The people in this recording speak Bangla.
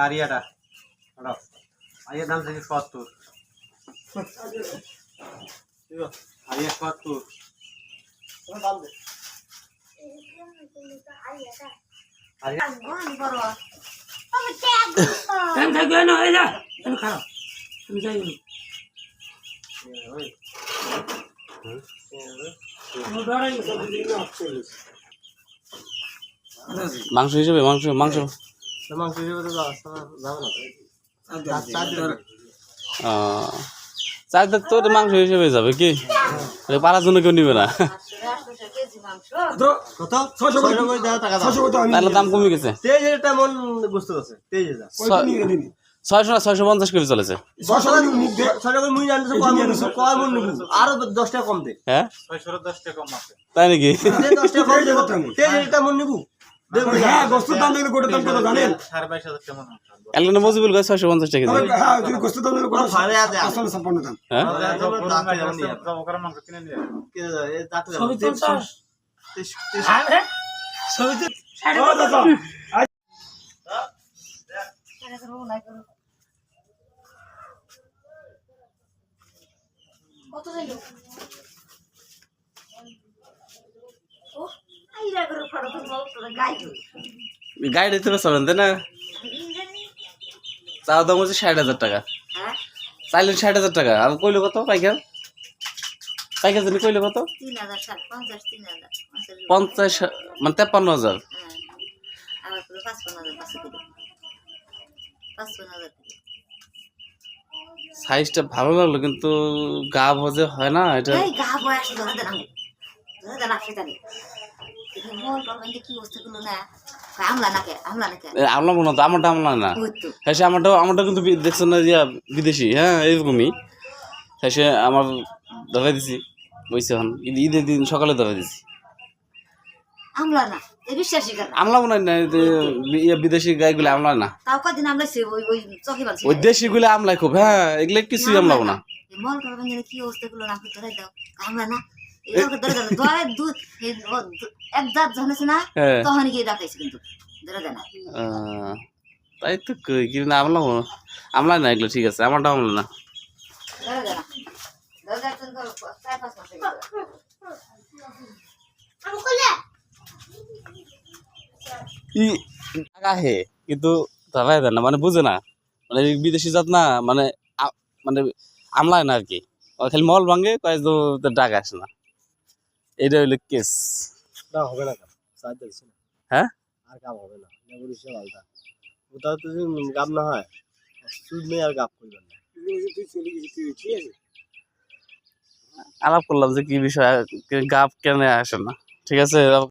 আরিয়াটা আরিয়ার দাম থেকে সত্তর। আরিয়া সত্তর। আরিয়া কেন খারাপ? আমি যাই গেছে মাংস হিসেবে মাংস মাংস। মাংস হিসেবে তো যাবে না। আহ, চার দাগ তো মাংস হিসেবে যাবে কি? পাড়ার জন্য কেউ নিবে না। কেজি মাংস কত? ছয়শো করে। দেওয়া টাকা দাও। তাহলে দাম কমে গেছে। তেইশ হাজার মন বুঝতে পারছে তেইশ হাজার। ছয়- ছয়শো না ছয়শো পঞ্চাশ করে চলেছে। আরও দশ টাকা কম দে। হ্যাঁ? তাই নাকি? দে দশ টাকা কম দেবো তেইশ হাজার টাকা নিবো। হ্যাঁ মজিবুল গাছ ছয়শো পঞ্চাশ টাকা হ্যাঁ যদি গোস্তের দাম দেখলে কত ফারে আছে আসলে ছাপ্পান্ন দাম হ্যাঁ ছবি তুলছস আরে ছবি তুল সাড়ে কত দাম? কত যাইল ও আইরা করে তো গাড়ি দিতে চলেন তাই না? চাওয়া দাম হচ্ছে ষাট হাজার টাকা। হ্যাঁ? চাইলেন ষাট হাজার টাকা আর কইলে কত পাইকার? পাইকার জন্য কইলে কত? পঞ্চাশ মানে তেপ্পান্ন হাজার। হ্যাঁ পাঁচপন্ন হাজার পাঁচশো দিল পাঁচপন্ন হাজার দিল সাইজটা ভালো লাগল কিন্তু গা ভজে হয় না এটা গা বয়স ধরে দেন ধরে দেন আপনি জানি। আমলা মনে হতো আমারটা আমলা না। হ্যাঁ সে আমারটা আমারটা কিন্তু দেখছেন না যে বিদেশি হ্যাঁ এরকমই। হ্যাঁ সে আমার দিছি বইছে এখন। ঈদ- ঈদের দিন সকালে ধরে দিছি। আমলা না। বিশ্বাসই করে আমলা মনে না এই যে বি- ইয়ে বিদেশি গাইগুলো আমলা না? তাও কদিন আমরা সে ওই ওই চকি বানছি ওই দেশিগুলো আমলাই খুব হ্যাঁ এগুলো না। মন করবেন যে কি অবস্থা গুলো না ধরে দাও। আমলা না। এগুলো ধরে দেন ধরে দুধ এই ও দু- এক দাঁত যখন না হ্যাঁ। তখন গিয়ে ডাকাইছে কিন্তু। ধরে দেন আহ, তাই তো কই কিন্তু আমলা আমলা না এগুলো ঠিক আছে আমারটা আমলা না। ধরে দেন ধরে দেন চার পাঁচ মাস হয়ে গেছে। ই টাকা কিন্তু দেয় না মানে বুঝে না। মানে বিদেশি জাত না মানে মানে আমলায় না আর কি খালি মল ভাঙে কয়েক টাকা আসে না। এইটা হইল কেস। না হবে না হ্যাঁ? আর কাম হবে না। ওটা তো হয় সুদ নেই আর করবেন না। আলাপ করলাম যে কি বিষয় গাপ কেন আসে না। ঠিক আছে